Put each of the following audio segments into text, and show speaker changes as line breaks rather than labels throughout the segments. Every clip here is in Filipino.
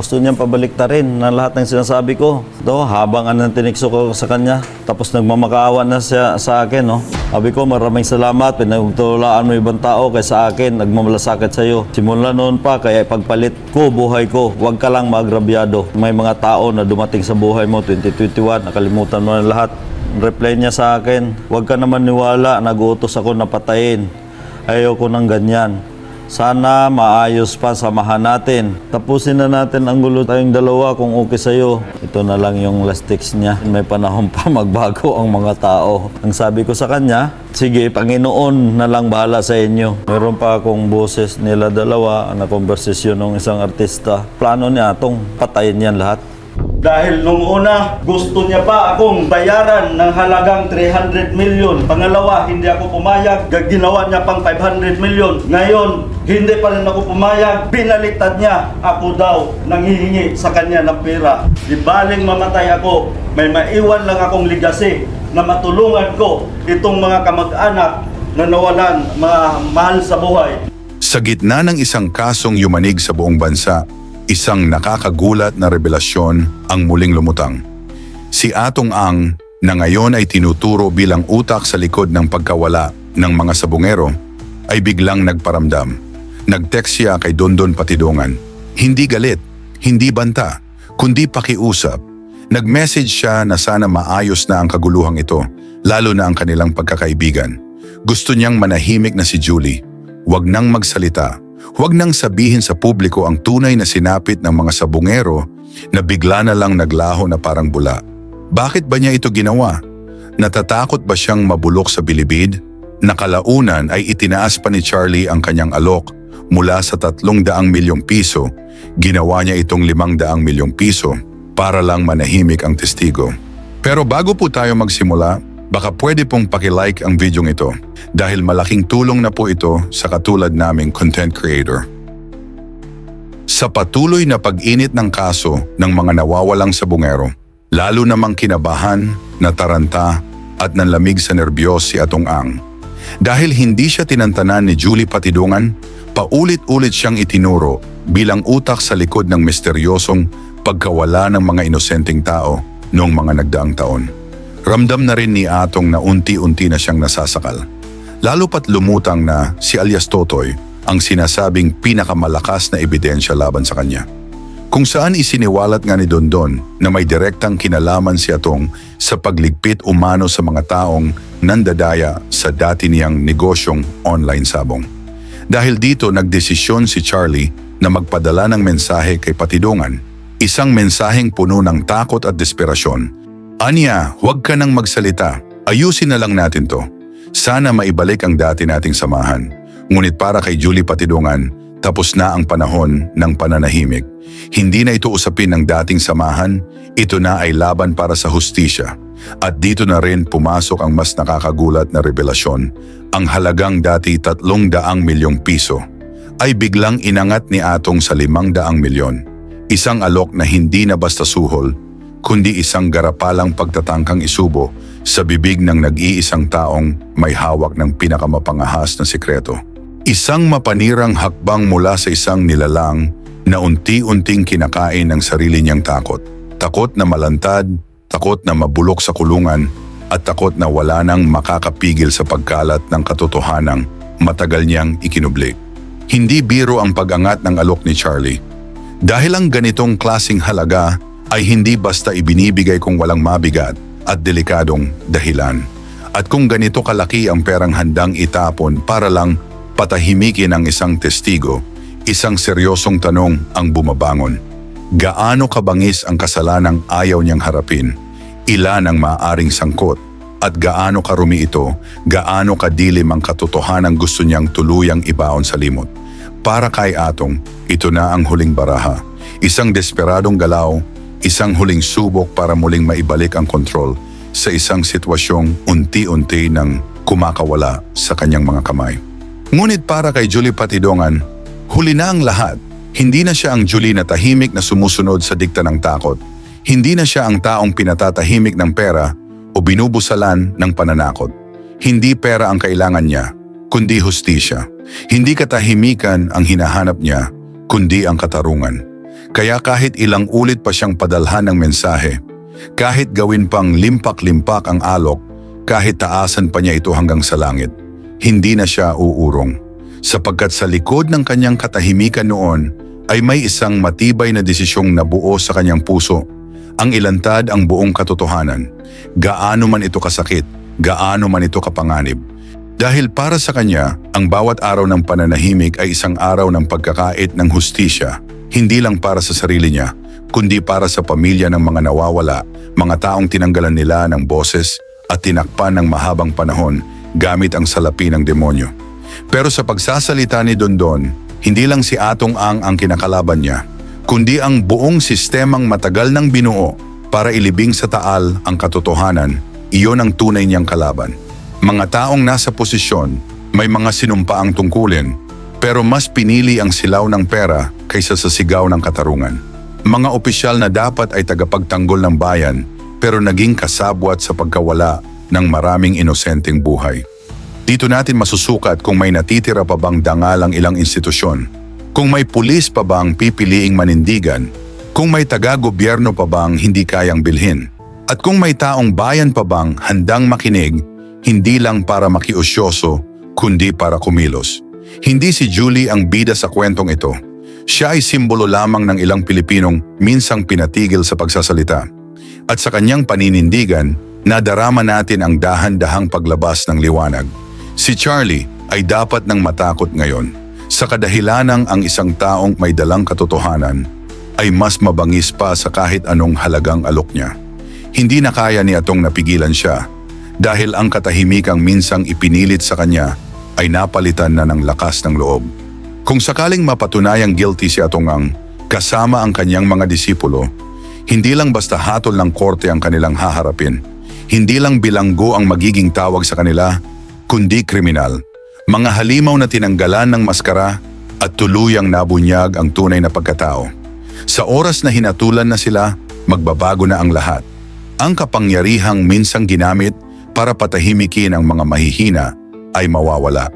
Gusto niyang pabaliktarin na lahat ng sinasabi ko. Ito, habang anong tinikso ko sa kanya. Tapos nagmamakaawa na siya sa akin, no? Sabi ko, maraming salamat. Pinagtulaan mo ibang tao kay sa akin. Nagmamalasakit sa iyo. Simula noon pa, kaya pagpalit ko, buhay ko. Huwag ka lang maagrabyado. May mga tao na dumating sa buhay mo, 2021, nakalimutan mo na lahat. Reply niya sa akin, huwag ka naman niwala, nag-utos ako na patayin. Ayoko ng ganyan. Sana maayos pa samahan natin. Tapusin na natin ang gulo tayong dalawa kung okay sa'yo. Ito na lang yung last text niya. May panahon pa magbago ang mga tao. Ang sabi ko sa kanya, sige, Panginoon na lang bahala sa inyo. Meron pa akong boses nila dalawa na konversasyon ng isang artista. Plano niya itong patayin yan lahat. Dahil nung una, gusto niya pa akong bayaran ng halagang 300 million. Pangalawa, hindi ako pumayag. G- Ginawa niya pang 500 million. Ngayon, hindi pa rin ako pumayag. Binaliktad niya ako daw nanghihingi sa kanya ng pera. Di mamatay ako, may maiwan lang akong legacy na matulungan ko itong mga kamag-anak na nawalan mga mahal sa buhay.
Sa gitna ng isang kasong yumanig sa buong bansa, isang nakakagulat na revelasyon ang muling lumutang. Si Atong Ang, na ngayon ay tinuturo bilang utak sa likod ng pagkawala ng mga sabungero, ay biglang nagparamdam. Nag-text siya kay Dondon Patidongan. Hindi galit, hindi banta, kundi pakiusap. Nag-message siya na sana maayos na ang kaguluhang ito, lalo na ang kanilang pagkakaibigan. Gusto niyang manahimik na si Julie. Huwag nang magsalita. Huwag nang sabihin sa publiko ang tunay na sinapit ng mga sabungero na bigla na lang naglaho na parang bula. Bakit ba niya ito ginawa? Natatakot ba siyang mabulok sa bilibid? Nakalaunan ay itinaas pa ni Charlie ang kanyang alok mula sa tatlong daang milyong piso. Ginawa niya itong limang daang milyong piso para lang manahimik ang testigo. Pero bago po tayo magsimula, baka pwede pong pakilike ang video ito dahil malaking tulong na po ito sa katulad naming content creator. Sa patuloy na pag-init ng kaso ng mga nawawalang sabungero, lalo namang kinabahan, nataranta at nanlamig sa nerbiyos si Atong Ang. Dahil hindi siya tinantanan ni Julie Patidungan, paulit-ulit siyang itinuro bilang utak sa likod ng misteryosong pagkawala ng mga inosenteng tao noong mga nagdaang taon. Ramdam na rin ni Atong na unti-unti na siyang nasasakal. Lalo pat lumutang na si alias Totoy ang sinasabing pinakamalakas na ebidensya laban sa kanya. Kung saan isiniwalat nga ni Dondon na may direktang kinalaman si Atong sa pagligpit umano sa mga taong nandadaya sa dati niyang negosyong online sabong. Dahil dito nagdesisyon si Charlie na magpadala ng mensahe kay Patidungan, isang mensaheng puno ng takot at desperasyon. Anya, huwag ka nang magsalita. Ayusin na lang natin to. Sana maibalik ang dati nating samahan. Ngunit para kay Julie Patidungan, tapos na ang panahon ng pananahimik. Hindi na ito usapin ng dating samahan, ito na ay laban para sa hustisya. At dito na rin pumasok ang mas nakakagulat na revelasyon. Ang halagang dati tatlong daang milyong piso ay biglang inangat ni Atong sa limang daang milyon. Isang alok na hindi na basta suhol, kundi isang garapalang pagtatangkang isubo sa bibig ng nag-iisang taong may hawak ng pinakamapangahas na sikreto. Isang mapanirang hakbang mula sa isang nilalang na unti-unting kinakain ng sarili niyang takot. Takot na malantad, takot na mabulok sa kulungan, at takot na wala nang makakapigil sa pagkalat ng katotohanang matagal niyang ikinubli. Hindi biro ang pag-angat ng alok ni Charlie. Dahil ang ganitong klasing halaga ay hindi basta ibinibigay kung walang mabigat at delikadong dahilan. At kung ganito kalaki ang perang handang itapon para lang patahimikin ang isang testigo, isang seryosong tanong ang bumabangon. Gaano kabangis ang kasalanang ayaw niyang harapin? Ilan ang maaaring sangkot? At gaano karumi ito, gaano kadilim ang katotohanan gusto niyang tuluyang ibaon sa limot? Para kay Atong, ito na ang huling baraha. Isang desperadong galaw, isang huling subok para muling maibalik ang kontrol sa isang sitwasyong unti-unti nang kumakawala sa kanyang mga kamay. Ngunit para kay Julie Patidongan, huli na ang lahat. Hindi na siya ang Julie na tahimik na sumusunod sa dikta ng takot. Hindi na siya ang taong pinatatahimik ng pera o binubusalan ng pananakot. Hindi pera ang kailangan niya, kundi hustisya. Hindi katahimikan ang hinahanap niya, kundi ang katarungan. Kaya kahit ilang ulit pa siyang padalhan ng mensahe, kahit gawin pang limpak-limpak ang alok, kahit taasan pa niya ito hanggang sa langit, hindi na siya uurong. Sapagkat sa likod ng kanyang katahimikan noon ay may isang matibay na desisyong nabuo sa kanyang puso. Ang ilantad ang buong katotohanan. Gaano man ito kasakit, gaano man ito kapanganib. Dahil para sa kanya, ang bawat araw ng pananahimik ay isang araw ng pagkakait ng hustisya, hindi lang para sa sarili niya, kundi para sa pamilya ng mga nawawala, mga taong tinanggalan nila ng boses at tinakpan ng mahabang panahon gamit ang salapi ng demonyo. Pero sa pagsasalita ni Dondon, hindi lang si Atong Ang ang kinakalaban niya, kundi ang buong sistemang matagal nang binuo para ilibing sa taal ang katotohanan, iyon ang tunay niyang kalaban. Mga taong nasa posisyon, may mga sinumpaang tungkulin, pero mas pinili ang silaw ng pera kaysa sa sigaw ng katarungan. Mga opisyal na dapat ay tagapagtanggol ng bayan, pero naging kasabwat sa pagkawala ng maraming inosenteng buhay. Dito natin masusukat kung may natitira pa bang dangal ang ilang institusyon, kung may pulis pa bang pipiliing manindigan, kung may taga-gobyerno pa bang hindi kayang bilhin, at kung may taong bayan pa bang handang makinig, hindi lang para makiusyoso, kundi para kumilos. Hindi si Julie ang bida sa kwentong ito. Siya ay simbolo lamang ng ilang Pilipinong minsang pinatigil sa pagsasalita. At sa kanyang paninindigan, nadarama natin ang dahan-dahang paglabas ng liwanag. Si Charlie ay dapat nang matakot ngayon sa kadahilanang ang isang taong may dalang katotohanan ay mas mabangis pa sa kahit anong halagang alok niya. Hindi na kaya ni Atong napigilan siya dahil ang katahimikang minsang ipinilit sa kanya ay napalitan na ng lakas ng loob. Kung sakaling mapatunayang guilty si Atongang kasama ang kanyang mga disipulo, hindi lang basta hatol ng korte ang kanilang haharapin. Hindi lang bilanggo ang magiging tawag sa kanila, kundi kriminal. Mga halimaw na tinanggalan ng maskara at tuluyang nabunyag ang tunay na pagkatao. Sa oras na hinatulan na sila, magbabago na ang lahat. Ang kapangyarihang minsang ginamit para patahimikin ang mga mahihina ay mawawala.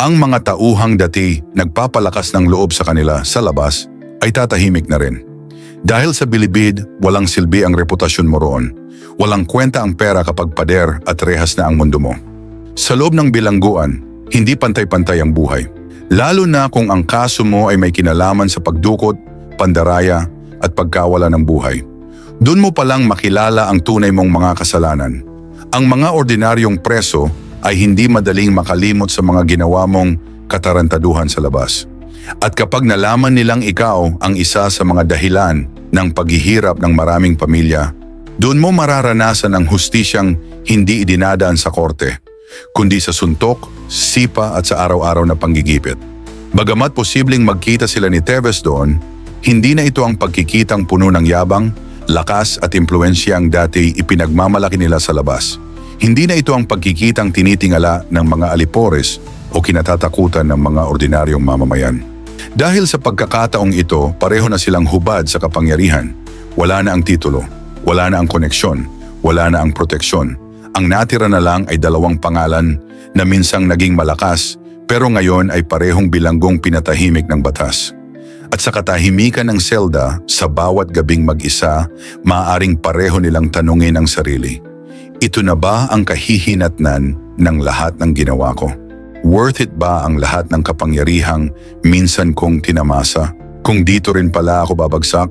Ang mga tauhang dati nagpapalakas ng loob sa kanila sa labas ay tatahimik na rin. Dahil sa bilibid, walang silbi ang reputasyon mo roon. Walang kwenta ang pera kapag pader at rehas na ang mundo mo. Sa loob ng bilangguan, hindi pantay-pantay ang buhay. Lalo na kung ang kaso mo ay may kinalaman sa pagdukot, pandaraya at pagkawala ng buhay. Doon mo palang makilala ang tunay mong mga kasalanan. Ang mga ordinaryong preso ay hindi madaling makalimot sa mga ginawa mong katarantaduhan sa labas. At kapag nalaman nilang ikaw ang isa sa mga dahilan ng paghihirap ng maraming pamilya, doon mo mararanasan ang hustisyang hindi idinadaan sa korte, kundi sa suntok, sipa at sa araw-araw na panggigipit. Bagamat posibleng magkita sila ni Teves doon, hindi na ito ang pagkikitang puno ng yabang, lakas at impluensya ang dati ipinagmamalaki nila sa labas. Hindi na ito ang pagkikitang tinitingala ng mga alipores o kinatatakutan ng mga ordinaryong mamamayan. Dahil sa pagkakataong ito, pareho na silang hubad sa kapangyarihan. Wala na ang titulo, wala na ang koneksyon, wala na ang proteksyon. Ang natira na lang ay dalawang pangalan na minsang naging malakas pero ngayon ay parehong bilanggong pinatahimik ng batas. At sa katahimikan ng selda, sa bawat gabing mag-isa, maaaring pareho nilang tanungin ang sarili. Ito na ba ang kahihinatnan ng lahat ng ginawa ko? Worth it ba ang lahat ng kapangyarihang minsan kong tinamasa? Kung dito rin pala ako babagsak?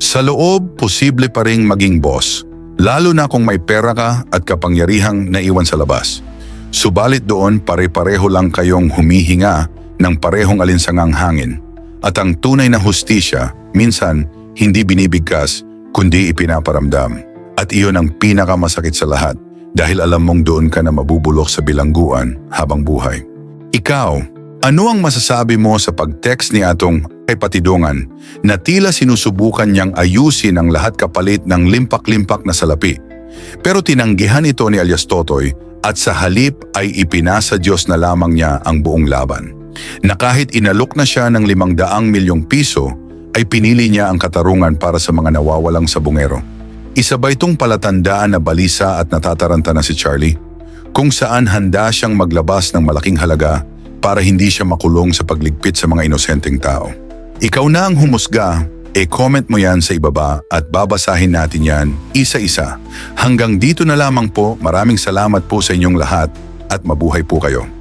Sa loob, posible pa ring maging boss. Lalo na kung may pera ka at kapangyarihang naiwan sa labas. Subalit doon pare-pareho lang kayong humihinga ng parehong alinsangang hangin. At ang tunay na hustisya, minsan, hindi binibigkas, kundi ipinaparamdam. At iyon ang pinakamasakit sa lahat dahil alam mong doon ka na mabubulok sa bilangguan habang buhay. Ikaw, ano ang masasabi mo sa pag-text ni Atong kay Patidongan na tila sinusubukan niyang ayusin ang lahat kapalit ng limpak-limpak na salapi? Pero tinanggihan ito ni alias Totoy at sa halip ay ipinasa Diyos na lamang niya ang buong laban. Na kahit inalok na siya ng limang daang milyong piso, ay pinili niya ang katarungan para sa mga nawawalang sabungero. Isa ba itong palatandaan na balisa at natataranta na si Charlie? Kung saan handa siyang maglabas ng malaking halaga para hindi siya makulong sa pagligpit sa mga inosenteng tao. Ikaw na ang humusga, E-comment mo yan sa ibaba at babasahin natin yan isa-isa. Hanggang dito na lamang po, maraming salamat po sa inyong lahat at mabuhay po kayo.